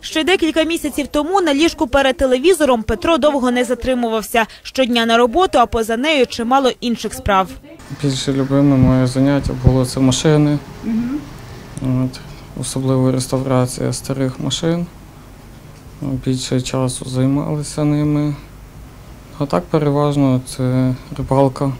Ще декілька місяців тому на ліжку перед телевізором Петро довго не затримувався. Щодня на роботу, а поза нею чимало інших справ. Більше любиме моє заняття було це машини. От, особливо реставрація старих машин. Більше часу займалися ними. А так переважно це рибалка.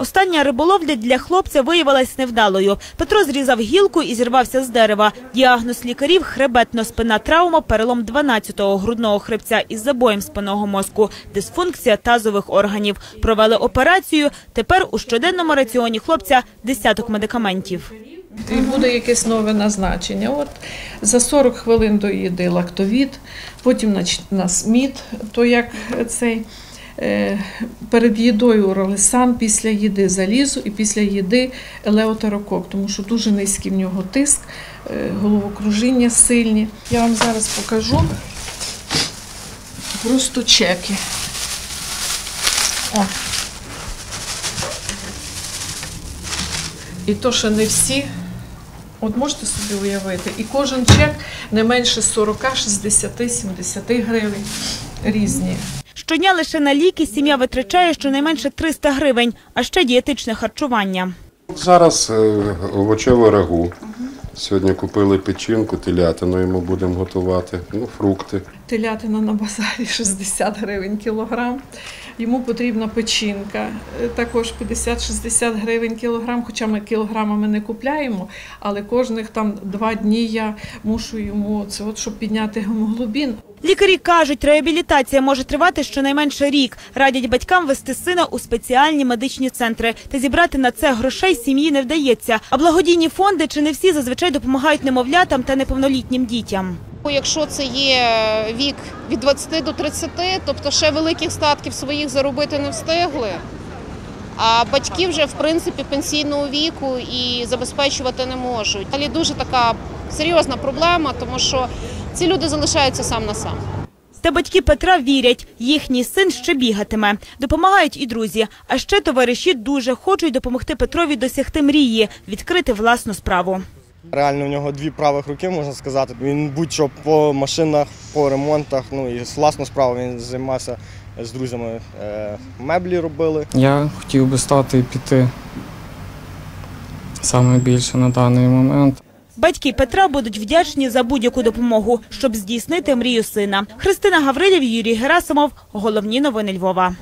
Остання риболовля для хлопця виявилась невдалою. Петро зрізав гілку і зірвався з дерева. Діагноз лікарів – хребетно-спинна травма, перелом 12-го грудного хребця із забоєм спинного мозку, дисфункція тазових органів. Провели операцію. Тепер у щоденному раціоні хлопця десяток медикаментів. і буде якесь нове назначення. От за 40 хвилин до їди лактовід, потім на сміт, то як цей. Е, Перед їдою ролесан, після їди залізу і після їди елеутерокок, тому що дуже низький в нього тиск, е, головокружіння сильні. Я вам зараз покажу просто чеки. О. І то, що не всі От можете собі уявити, і кожен чек не менше 40, 60, 70 гривень різні. Щодня лише на ліки сім'я витрачає щонайменше 300 гривень, а ще дієтичне харчування. Зараз е, овочеве рагу. Сьогодні купили печінку, телятину йому будемо готувати, ну, фрукти. Телятина на базарі 60 гривень кілограм. Йому потрібна печінка, е, також 50-60 гривень кілограм, хоча ми кілограмами не купляємо, але кожних там два дні я мушу йому це, от, щоб підняти гемоглобін. Лікарі кажуть, реабілітація може тривати щонайменше рік. Радять батькам вести сина у спеціальні медичні центри. Та зібрати на це грошей сім'ї не вдається. А благодійні фонди чи не всі зазвичай допомагають немовлятам та неповнолітнім дітям. Якщо це є вік від 20 до 30, тобто ще великих статків своїх заробити не встигли. А батьки вже в принципі пенсійного віку і забезпечувати не можуть. Далі дуже така серйозна проблема, тому що ці люди залишаються сам на сам. Та батьки Петра вірять, їхній син ще бігатиме. Допомагають і друзі. А ще товариші дуже хочуть допомогти Петрові досягти мрії – відкрити власну справу. Реально, у нього дві правих руки, можна сказати. Він будь-що по машинах, по ремонтах, ну і власну справу він займався з друзями. Е, меблі робили. Я хотів би стати і піти саме більше на даний момент. Батьки Петра будуть вдячні за будь-яку допомогу, щоб здійснити мрію сина. Христина Гаврилів, Юрій Герасимов. Головні новини Львова.